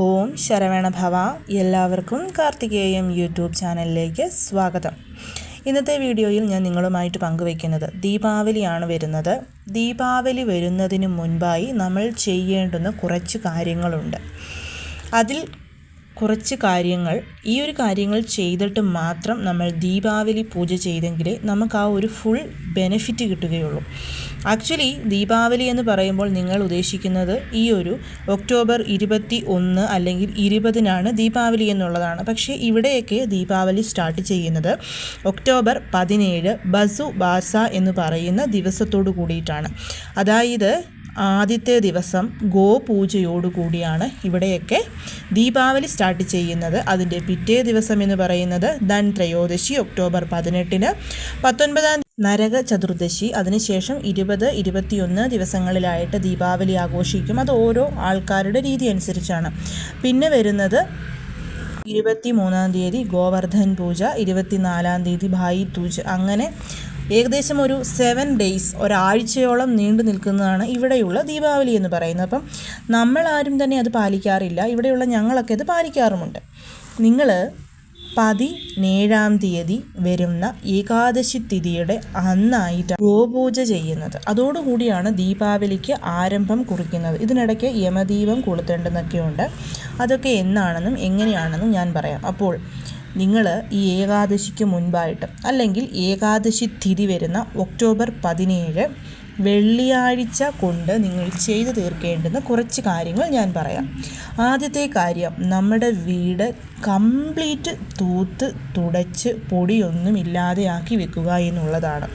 ഓം ശരവണ ഭവ. എല്ലാവർക്കും കാർത്തികേയം യൂട്യൂബ് ചാനലിലേക്ക് സ്വാഗതം. ഇന്നത്തെ വീഡിയോയിൽ ഞാൻ നിങ്ങളുമായിട്ട് പങ്കുവയ്ക്കുന്നത് ദീപാവലിയാണ് വരുന്നത്. ദീപാവലി വരുന്നതിന് മുൻപായി നമ്മൾ ചെയ്യേണ്ടുന്ന കുറച്ച് കാര്യങ്ങളുണ്ട്. അതിൽ കുറച്ച് കാര്യങ്ങൾ ഈ ഒരു കാര്യങ്ങൾ ചെയ്തിട്ട് മാത്രം നമ്മൾ ദീപാവലി പൂജ ചെയ്തെങ്കിലേ നമുക്ക് ആ ഒരു ഫുൾ ബെനിഫിറ്റ് കിട്ടുകയുള്ളൂ. ആക്ച്വലി ദീപാവലി എന്ന് പറയുമ്പോൾ നിങ്ങൾ ഉദ്ദേശിക്കുന്നത് ഈ ഒരു ഒക്ടോബർ ഇരുപത്തി ഒന്ന് അല്ലെങ്കിൽ ഇരുപതിനാണ് ദീപാവലി എന്നുള്ളതാണ്. പക്ഷേ ഇവിടെയൊക്കെ ദീപാവലി സ്റ്റാർട്ട് ചെയ്യുന്നത് ഒക്ടോബർ പതിനേഴ് ബസു ബാസ എന്ന് പറയുന്ന ദിവസത്തോടു കൂടിയിട്ടാണ്. അതായത് ആദ്യത്തെ ദിവസം ഗോപൂജയോടുകൂടിയാണ് ഇവിടെയൊക്കെ ദീപാവലി സ്റ്റാർട്ട് ചെയ്യുന്നത്. അതിന്റെ പിറ്റേ ദിവസം എന്ന് പറയുന്നത് ധൻ ത്രയോദശി ഒക്ടോബർ പതിനെട്ടിന്. പത്തൊൻപതാം നരക ചതുർദശി. അതിനുശേഷം ഇരുപത് ഇരുപത്തിയൊന്ന് ദിവസങ്ങളിലായിട്ട് ദീപാവലി ആഘോഷിക്കും. അത് ഓരോ ആൾക്കാരുടെ രീതി അനുസരിച്ചാണ്. പിന്നെ വരുന്നത് ഇരുപത്തി മൂന്നാം തീയതി ഗോവർദ്ധൻ പൂജ ഇരുപത്തിനാലാം തീയതി ഭായി തൂജ്. അങ്ങനെ ഏകദേശം ഒരു സെവൻ ഡേയ്സ് ഒരാഴ്ചയോളം നീണ്ടു നിൽക്കുന്നതാണ് ഇവിടെയുള്ള ദീപാവലി എന്ന് പറയുന്നത്. അപ്പം നമ്മളാരും തന്നെ അത് പാലിക്കാറില്ല. ഇവിടെയുള്ള ഞങ്ങളൊക്കെ അത് പാലിക്കാറുമുണ്ട്. നിങ്ങൾ പതിനേഴാം തീയതി വരുന്ന ഏകാദശി തിഥിയുടെ അന്നായിട്ട് ഗോപൂജ ചെയ്യുന്നത്. അതോടുകൂടിയാണ് ദീപാവലിക്ക് ആരംഭം കുറിക്കുന്നത്. ഇതിനിടയ്ക്ക് യമദീപം കൊളുത്തേണ്ടെന്നൊക്കെയുണ്ട് അതൊക്കെ എന്നാണെന്നും എങ്ങനെയാണെന്നും ഞാൻ പറയാം. അപ്പോൾ നിങ്ങൾ ഈ ഏകാദശിക്ക് മുൻപായിട്ട് അല്ലെങ്കിൽ ഏകാദശി തിഥി വരുന്ന ഒക്ടോബർ പതിനേഴ് വെള്ളിയാഴ്ച കൊണ്ട് നിങ്ങൾ ചെയ്തു തീർക്കേണ്ടുന്ന കുറച്ച് കാര്യങ്ങൾ ഞാൻ പറയാം. ആദ്യത്തെ കാര്യം നമ്മുടെ വീട് കംപ്ലീറ്റ് തൂത്ത് തുടച്ച് പൊടിയൊന്നും ഇല്ലാതെയാക്കി വെക്കുക എന്നുള്ളതാണ്.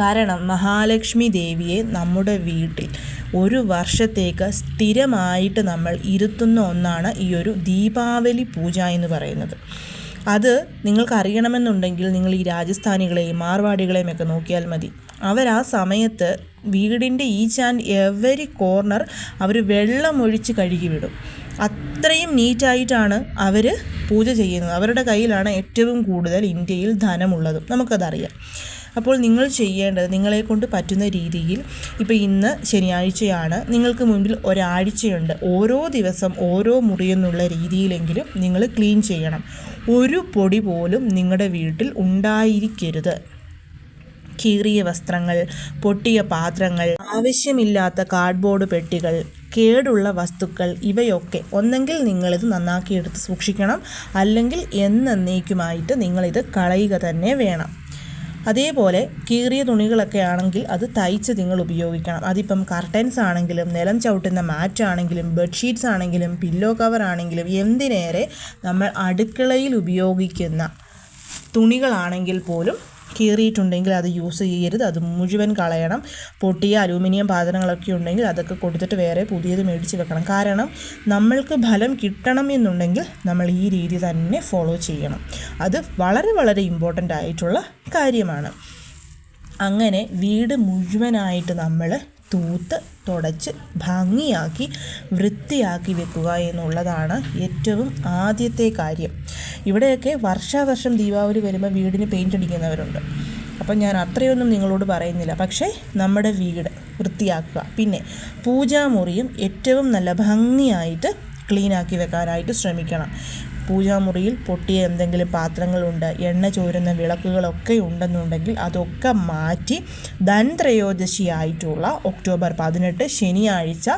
കാരണം മഹാലക്ഷ്മി ദേവിയെ നമ്മുടെ വീട്ടിൽ ഒരു വർഷത്തേക്ക് സ്ഥിരമായിട്ട് നമ്മൾ ഇരുത്തുന്ന ഒന്നാണ് ഈ ഒരു ദീപാവലി പൂജ എന്ന് പറയുന്നത്. അത് നിങ്ങൾക്ക് അറിയണമെന്നുണ്ടെങ്കിൽ നിങ്ങൾ ഈ രാജസ്ഥാനികളെയും മാർവാടികളെയും ഒക്കെ നോക്കിയാൽ മതി. അവർ ആ സമയത്ത് വീടിന്റെ ഈ ചാൻ എവരി കോർണർ അവർ വെള്ളമൊഴിച്ച് കഴുകി വിടും. അത്രയും നീറ്റായിട്ടാണ് അവർ പൂജ ചെയ്യുന്നത്. അവരുടെ കയ്യിലാണ് ഏറ്റവും കൂടുതൽ ഇന്ത്യയിൽ ധനമുള്ളതും. നമുക്കതറിയാം. അപ്പോൾ നിങ്ങൾ ചെയ്യേണ്ടത് നിങ്ങളെ കൊണ്ട് പറ്റുന്ന രീതിയിൽ ഇപ്പോൾ ഇന്ന് ശനിയാഴ്ചയാണ്. നിങ്ങൾക്ക് മുൻപിൽ ഒരാഴ്ചയുണ്ട്. ഓരോ ദിവസം ഓരോ മുറിയെന്നുള്ള രീതിയിലെങ്കിലും നിങ്ങൾ ക്ലീൻ ചെയ്യണം. ഒരു പൊടി പോലും നിങ്ങളുടെ വീട്ടിൽ ഉണ്ടായിരിക്കരുത്. കീറിയ വസ്ത്രങ്ങൾ പൊട്ടിയ പാത്രങ്ങൾ ആവശ്യമില്ലാത്ത കാർഡ്ബോർഡ് പെട്ടികൾ കേടുള്ള വസ്തുക്കൾ ഇവയൊക്കെ ഒന്നെങ്കിൽ നിങ്ങളിത് നന്നാക്കിയെടുത്ത് സൂക്ഷിക്കണം. അല്ലെങ്കിൽ എന്നേക്കുമായിട്ട് നിങ്ങളിത് കളയുക തന്നെ വേണം. അതേപോലെ കീറിയ തുണികളൊക്കെ ആണെങ്കിൽ അത് തയ്ച്ച് നിങ്ങൾ ഉപയോഗിക്കണം. അതിപ്പം കർട്ടൻസ് ആണെങ്കിലും നിലം ചവിട്ടുന്ന മാറ്റ് ആണെങ്കിലും ബെഡ്ഷീറ്റ്സ് ആണെങ്കിലും പില്ലോ കവർ ആണെങ്കിലും എന്തിനേറെ നമ്മൾ അടുക്കളയിൽ ഉപയോഗിക്കുന്ന തുണികളാണെങ്കിൽ പോലും കീറിയിട്ടുണ്ടെങ്കിൽ അത് യൂസ് ചെയ്യരുത്. അത് മുഴുവൻ കളയണം. പൊട്ടിയ അലൂമിനിയം പാത്രങ്ങളൊക്കെ ഉണ്ടെങ്കിൽ അതൊക്കെ കൊടുത്തിട്ട് വേറെ പുതിയത് മേടിച്ച് വെക്കണം. കാരണം നമ്മൾക്ക് ഫലം കിട്ടണം എന്നുണ്ടെങ്കിൽ നമ്മൾ ഈ രീതി തന്നെ ഫോളോ ചെയ്യണം. അത് വളരെ വളരെ ഇമ്പോർട്ടന്റ് ആയിട്ടുള്ള കാര്യമാണ്. അങ്ങനെ വീട് മുഴുവനായിട്ട് നമ്മൾ തൂത്ത് തുടച്ച് ഭംഗിയാക്കി വൃത്തിയാക്കി വെക്കുക എന്നുള്ളതാണ് ഏറ്റവും ആദ്യത്തെ കാര്യം. ഇവിടെയൊക്കെ വർഷാവർഷം ദീപാവലി വരുമ്പോൾ വീടിന് പെയിന്റ് അടിക്കുന്നവരുണ്ട്. അപ്പം ഞാൻ അത്രയൊന്നും നിങ്ങളോട് പറയുന്നില്ല. പക്ഷേ നമ്മുടെ വീട് വൃത്തിയാക്കുക. പിന്നെ പൂജാമുറിയും ഏറ്റവും നല്ല ഭംഗിയായിട്ട് ക്ലീനാക്കി വെക്കാനായിട്ട് ശ്രമിക്കണം. പൂജാമുറിയിൽ പൊട്ടിയ എന്തെങ്കിലും പാത്രങ്ങളുണ്ട് എണ്ണ ചോരുന്ന വിളക്കുകളൊക്കെ ഉണ്ടെന്നുണ്ടെങ്കിൽ അതൊക്കെ മാറ്റി ധൻത്രയോദശിയായിട്ടുള്ള ഒക്ടോബർ പതിനെട്ട് ശനിയാഴ്ച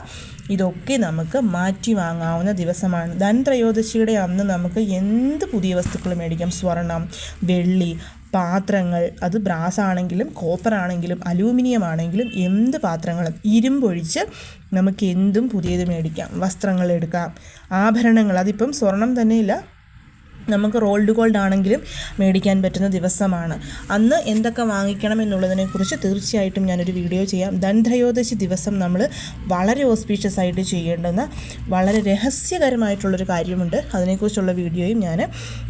ഇതൊക്കെ നമുക്ക് മാറ്റി വാങ്ങാവുന്ന ദിവസമാണ്. ധൻത്രയോദശിയുടെ അന്ന് നമുക്ക് എന്ത് പുതിയ വസ്തുക്കൾ മേടിക്കാം? സ്വർണം വെള്ളി പാത്രങ്ങൾ അത് ബ്രാസ് ആണെങ്കിലും കോപ്പർ ആണെങ്കിലും അലൂമിനിയം ആണെങ്കിലും എന്ത് പാത്രങ്ങളും ഇരുമ്പൊഴിച്ച് നമുക്ക് എന്തും പുതിയത് മേടിക്കാം. വസ്ത്രങ്ങൾ എടുക്കാം. ആഭരണങ്ങൾ അതിപ്പം സ്വർണം തന്നെയില്ല നമുക്ക് റോൾഡ് ഗോൾഡ് ആണെങ്കിലും മേടിക്കാൻ പറ്റുന്ന ദിവസമാണ്. അന്ന് എന്തൊക്കെ വാങ്ങിക്കണം എന്നുള്ളതിനെക്കുറിച്ച് തീർച്ചയായിട്ടും ഞാനൊരു വീഡിയോ ചെയ്യാം. ധൻത്രയോദശി ദിവസം നമ്മൾ വളരെ ഓസ്പീഷ്യസ് ആയിട്ട് ചെയ്യേണ്ടുന്ന വളരെ രഹസ്യകരമായിട്ടുള്ളൊരു കാര്യമുണ്ട്. അതിനെക്കുറിച്ചുള്ള വീഡിയോയും ഞാൻ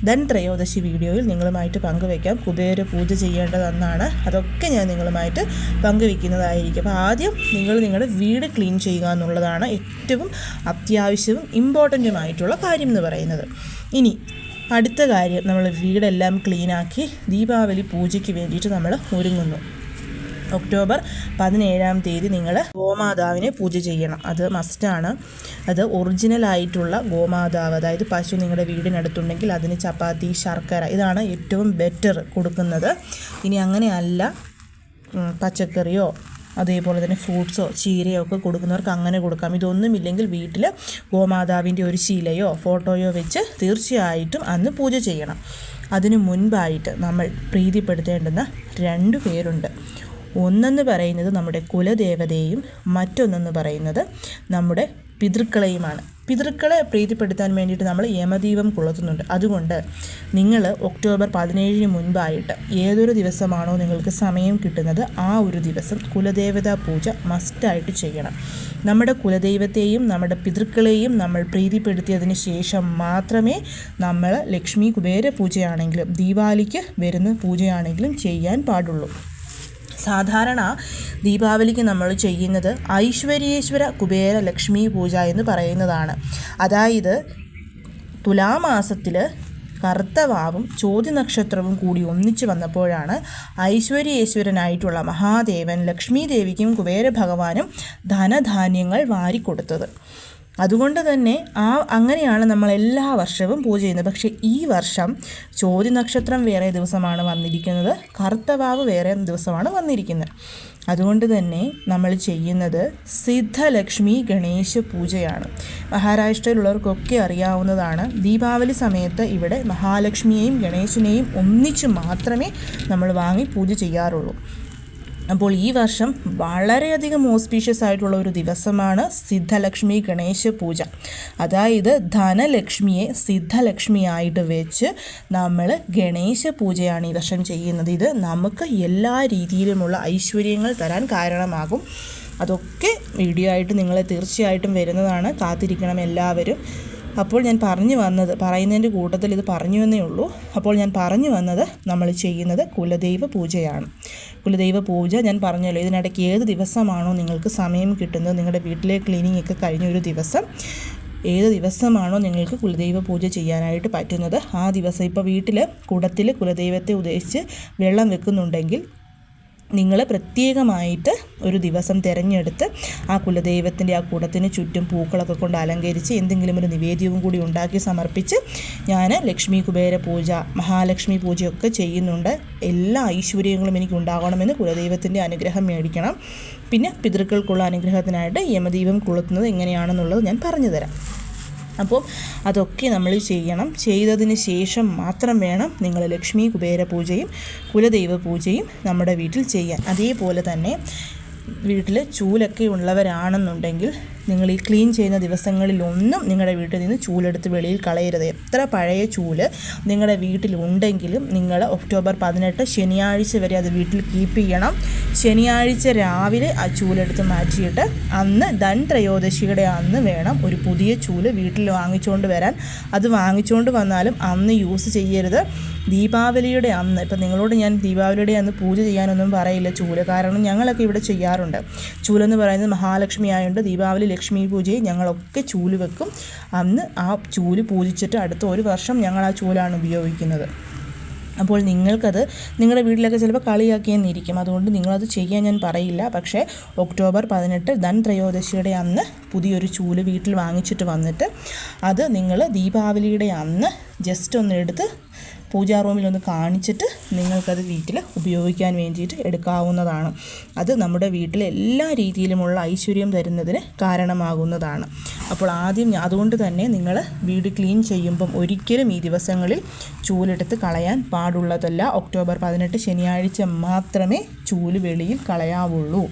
ധൻത്രയോദശി വീഡിയോയിൽ നിങ്ങളുമായിട്ട് പങ്കുവയ്ക്കാം കുബേര പൂജ ചെയ്യേണ്ടതെന്നാണ് അതൊക്കെ ഞാൻ നിങ്ങളുമായിട്ട് പങ്കുവയ്ക്കുന്നതായിരിക്കും അപ്പോൾ ആദ്യം നിങ്ങൾ നിങ്ങളുടെ വീട് ക്ലീൻ ചെയ്യുക എന്നുള്ളതാണ് ഏറ്റവും അത്യാവശ്യവും ഇമ്പോർട്ടന്റുമായിട്ടുള്ള കാര്യം എന്ന് പറയുന്നത്. ഇനി അടുത്ത കാര്യം നമ്മൾ വീടെല്ലാം ക്ലീനാക്കി ദീപാവലി പൂജയ്ക്ക് വേണ്ടിയിട്ട് നമ്മൾ ഒരുങ്ങുന്നു. ഒക്ടോബർ പതിനേഴാം തീയതി നിങ്ങൾ ഗോമാതാവിനെ പൂജ ചെയ്യണം. അത് മസ്റ്റാണ് അത് ഒറിജിനൽ ആയിട്ടുള്ള ഗോമാതാവ് അതായത് പശു നിങ്ങളുടെ വീടിനടുത്തുണ്ടെങ്കിൽ അതിന് ചപ്പാത്തി ശർക്കര ഇതാണ് ഏറ്റവും ബെറ്റർ കൊടുക്കുന്നത്. ഇനി അങ്ങനെയല്ല പച്ചക്കറിയോ അതേപോലെ തന്നെ ഫ്രൂട്ട്സോ ചീരയോ ഒക്കെ കൊടുക്കുന്നവർക്ക് അങ്ങനെ കൊടുക്കാം. ഇതൊന്നുമില്ലെങ്കിൽ വീട്ടിൽ ഗോമാതാവിന്റെ ഒരു ശീലയോ ഫോട്ടോയോ വെച്ച് തീർച്ചയായിട്ടും അന്ന് പൂജ ചെയ്യണം. അതിനു മുൻപായിട്ട് നമ്മൾ പ്രീതിപ്പെടുത്തേണ്ടുന്ന രണ്ട് പേരുണ്ട്. ഒന്നെന്ന് പറയുന്നത് നമ്മുടെ കുലദേവതയെയും മറ്റൊന്നെന്ന് പറയുന്നത് നമ്മുടെ പിതൃക്കളെയുമാണ്. പിതൃക്കളെ പ്രീതിപ്പെടുത്താൻ വേണ്ടിയിട്ട് നമ്മൾ യമദീപം കൊളുത്തുന്നുണ്ട്. അതുകൊണ്ട് നിങ്ങൾ ഒക്ടോബർ പതിനേഴിന് മുൻപായിട്ട് ഏതൊരു ദിവസമാണോ നിങ്ങൾക്ക് സമയം കിട്ടുന്നത് ആ ഒരു ദിവസം കുലദേവതാ പൂജ മസ്റ്റായിട്ട് ചെയ്യണം. നമ്മുടെ കുലദൈവത്തെയും നമ്മുടെ പിതൃക്കളെയും നമ്മൾ പ്രീതിപ്പെടുത്തിയതിന് ശേഷം മാത്രമേ നമ്മൾ ലക്ഷ്മി കുബേര പൂജയാണെങ്കിലും ദീപാവലിക്ക് വരുന്ന പൂജയാണെങ്കിലും ചെയ്യാൻ പാടുള്ളൂ. സാധാരണ ദീപാവലിക്ക് നമ്മൾ ചെയ്യുന്നത് ഐശ്വര്യേശ്വര കുബേര ലക്ഷ്മി പൂജ എന്ന് പറയുന്നതാണ്. അതായത് തുലാമാസത്തിൽ കറുത്തവാവും ചോദ്യ നക്ഷത്രവും കൂടി ഒന്നിച്ചു വന്നപ്പോഴാണ് ഐശ്വര്യേശ്വരനായിട്ടുള്ള മഹാദേവൻ ലക്ഷ്മി ദേവിക്കും കുബേര ഭഗവാനും ധനധാന്യങ്ങൾ വാരിക്കൊടുത്തത്. അതുകൊണ്ട് തന്നെ ആ അങ്ങനെയാണ് നമ്മൾ എല്ലാ വർഷവും പൂജ ചെയ്യുന്നത്. പക്ഷേ ഈ വർഷം ചോദ്യ നക്ഷത്രം വേറെ ദിവസമാണ് വന്നിരിക്കുന്നത്. കറുത്തവാവ് വേറെ ദിവസമാണ് വന്നിരിക്കുന്നത്. അതുകൊണ്ട് തന്നെ നമ്മൾ ചെയ്യുന്നത് സിദ്ധലക്ഷ്മി ഗണേശ പൂജയാണ്. മഹാരാഷ്ട്രയിലുള്ളവർക്കൊക്കെ അറിയാവുന്നതാണ് ദീപാവലി സമയത്ത് ഇവിടെ മഹാലക്ഷ്മിയെയും ഗണേശനെയും ഒന്നിച്ച് മാത്രമേ നമ്മൾ വാങ്ങി പൂജ ചെയ്യാറുള്ളൂ. അപ്പോൾ ഈ വർഷം വളരെയധികം ഓസ്പീഷ്യസ് ആയിട്ടുള്ള ഒരു ദിവസമാണ് സിദ്ധലക്ഷ്മി ഗണേശ പൂജ. അതായത് ധനലക്ഷ്മിയെ സിദ്ധലക്ഷ്മിയായിട്ട് വെച്ച് നമ്മൾ ഗണേശ പൂജയാണ് ഈ വർഷം ചെയ്യുന്നത്. ഇത് നമുക്ക് എല്ലാ രീതിയിലുമുള്ള ഐശ്വര്യങ്ങൾ തരാൻ കാരണമാകും. അതൊക്കെ വീഡിയോ ആയിട്ട് നിങ്ങളെ തീർച്ചയായിട്ടും വരുന്നതാണ്. കാത്തിരിക്കണം എല്ലാവരും. അപ്പോൾ ഞാൻ പറഞ്ഞു വന്നത് പറയുന്നതിന്റെ കൂട്ടത്തിൽ ഇത് പറഞ്ഞു എന്നേ ഉള്ളൂ. അപ്പോൾ ഞാൻ പറഞ്ഞു വന്നത് നമ്മൾ ചെയ്യുന്നത് കുലദൈവ പൂജയാണ്. കുലദൈവ പൂജ ഞാൻ പറഞ്ഞല്ലോ ഇതിനിടയ്ക്ക് ഏത് ദിവസമാണോ നിങ്ങൾക്ക് സമയം കിട്ടുന്നത്? നിങ്ങളുടെ വീട്ടിലെ ക്ലീനിങ് ഒക്കെ കഴിഞ്ഞ ഒരു ദിവസം ഏത് ദിവസമാണോ നിങ്ങൾക്ക് കുലദൈവ പൂജ ചെയ്യാനായിട്ട് പറ്റുന്നത്? ആ ദിവസം ഇപ്പോൾ വീട്ടിൽ കുടത്തിൽ കുലദൈവത്തെ ഉദ്ദേശിച്ച് വെള്ളം വെക്കുന്നുണ്ടെങ്കിൽ നിങ്ങൾ പ്രത്യേകമായിട്ട് ഒരു ദിവസം തിരഞ്ഞെടുത്ത് ആ കുലദൈവത്തിന്റെ ആ കൂടത്തിന് ചുറ്റും പൂക്കളൊക്കെ കൊണ്ട് അലങ്കരിച്ച് എന്തെങ്കിലും ഒരു നിവേദ്യവും കൂടി ഉണ്ടാക്കി സമർപ്പിച്ച് ഞാൻ ലക്ഷ്മി കുബേര പൂജ മഹാലക്ഷ്മി പൂജയൊക്കെ ചെയ്യുന്നുണ്ട്. എല്ലാ ഐശ്വര്യങ്ങളും എനിക്ക് ഉണ്ടാകണമെന്ന് കുലദൈവത്തിന്റെ അനുഗ്രഹം മേടിക്കണം. പിന്നെ പിതൃക്കൾക്കുള്ള അനുഗ്രഹത്തിനായിട്ട് യമദീപം കൊളുത്തുന്നത് എങ്ങനെയാണെന്നുള്ളത് ഞാൻ പറഞ്ഞു തരാം. അപ്പോൾ അതൊക്കെ നമ്മൾ ചെയ്യണം. ചെയ്തതിന് ശേഷം മാത്രം വേണം നിങ്ങൾ ലക്ഷ്മി കുബേര പൂജയും കുലദൈവ പൂജയും നമ്മുടെ വീട്ടിൽ ചെയ്യാൻ. അതേപോലെ തന്നെ വീട്ടിൽ ചൂലൊക്കെ ഉള്ളവരാണെന്നുണ്ടെങ്കിൽ നിങ്ങൾ ഈ ക്ലീൻ ചെയ്യുന്ന ദിവസങ്ങളിലൊന്നും നിങ്ങളുടെ വീട്ടിൽ നിന്ന് ചൂലെടുത്ത് വെളിയിൽ കളയരുത്. എത്ര പഴയ ചൂൽ നിങ്ങളുടെ വീട്ടിലുണ്ടെങ്കിലും നിങ്ങൾ ഒക്ടോബർ പതിനെട്ട് ശനിയാഴ്ച വരെ അത് വീട്ടിൽ കീപ്പ് ചെയ്യണം. ശനിയാഴ്ച രാവിലെ ആ ചൂലെടുത്ത് മാറ്റിയിട്ട് അന്ന് ധൻ ത്രയോദശിയുടെ അന്ന് വേണം ഒരു പുതിയ ചൂൽ വീട്ടിൽ വാങ്ങിച്ചുകൊണ്ട് വരാൻ. അത് വാങ്ങിച്ചുകൊണ്ട് വന്നാലും അന്ന് യൂസ് ചെയ്യരുത്. ദീപാവലിയുടെ അന്ന് ഇപ്പം നിങ്ങളോട് ഞാൻ ദീപാവലിയുടെ അന്ന് പൂജ ചെയ്യാനൊന്നും പറയില്ല ചൂൽ. കാരണം ഞങ്ങളൊക്കെ ഇവിടെ ചെയ്യാറുണ്ട്. ചൂലെന്ന് പറയുന്നത് മഹാലക്ഷ്മി ആയതുകൊണ്ട് ദീപാവലി ലക്ഷ്മി പൂജയും ഞങ്ങളൊക്കെ ചൂൽ വെക്കും. അന്ന് ആ ചൂൽ പൂജിച്ചിട്ട് അടുത്ത ഒരു വർഷം ഞങ്ങൾ ആ ചൂലാണ് ഉപയോഗിക്കുന്നത്. അപ്പോൾ നിങ്ങൾക്കത് നിങ്ങളുടെ വീട്ടിലൊക്കെ ചിലപ്പോൾ കളിയാക്കിയെന്നിരിക്കും. അതുകൊണ്ട് നിങ്ങളത് ചെയ്യാൻ ഞാൻ പറയില്ല. പക്ഷേ ഒക്ടോബർ പതിനെട്ട് ധൻ ത്രയോദശിയുടെ അന്ന് പുതിയൊരു ചൂൽ വീട്ടിൽ വാങ്ങിച്ചിട്ട് വന്നിട്ട് അത് നിങ്ങൾ ദീപാവലിയുടെ അന്ന് ജസ്റ്റ് ഒന്ന് എടുത്ത് പൂജാ റൂമിലൊന്ന് കാണിച്ചിട്ട് നിങ്ങൾക്കത് വീട്ടിൽ ഉപയോഗിക്കാൻ വേണ്ടിയിട്ട് എടുക്കാവുന്നതാണ്. അത് നമ്മുടെ വീട്ടിലെ എല്ലാ രീതിയിലുമുള്ള ഐശ്വര്യം തരുന്നതിന് കാരണമാകുന്നതാണ്. അപ്പോൾ ആദ്യം അതുകൊണ്ട് തന്നെ നിങ്ങൾ വീട് ക്ലീൻ ചെയ്യുമ്പം ഒരിക്കലും ഈ ദിവസങ്ങളിൽ ചൂലെടുത്ത് കളയാൻ പാടുള്ളതല്ല. ഒക്ടോബർ പതിനെട്ട് ശനിയാഴ്ച മാത്രമേ ചൂൽ വെളിയിൽ കളയാവുള്ളൂ.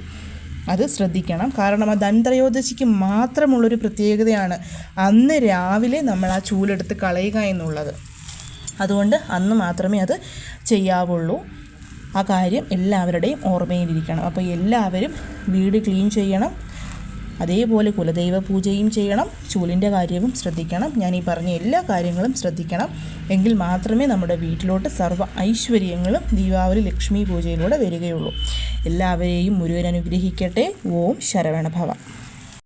അത് ശ്രദ്ധിക്കണം. കാരണം ആ ദന്ത്രയോദശിക്ക് മാത്രമുള്ളൊരു പ്രത്യേകതയാണ് അന്ന് രാവിലെ നമ്മൾ ആ ചൂലെടുത്ത് കളയുക എന്നുള്ളത്. അതുകൊണ്ട് അന്ന് മാത്രമേ അത് ചെയ്യാവുള്ളൂ. ആ കാര്യം എല്ലാവരുടെയും ഓർമ്മയിലിരിക്കണം. അപ്പോൾ എല്ലാവരും വീട് ക്ലീൻ ചെയ്യണം. അതേപോലെ കുലദൈവ പൂജയും ചെയ്യണം. ചൂലിന്റെ കാര്യവും ശ്രദ്ധിക്കണം. ഞാൻ ഈ പറഞ്ഞ എല്ലാ കാര്യങ്ങളും ശ്രദ്ധിക്കണം. എങ്കിൽ മാത്രമേ നമ്മുടെ വീട്ടിലോട്ട് സർവ ഐശ്വര്യങ്ങളും ദീപാവലി ലക്ഷ്മി പൂജയിലൂടെ വരികയുള്ളൂ. എല്ലാവരെയും മുരുകൻ അനുഗ്രഹിക്കട്ടെ. ഓം ശരവണഭവ.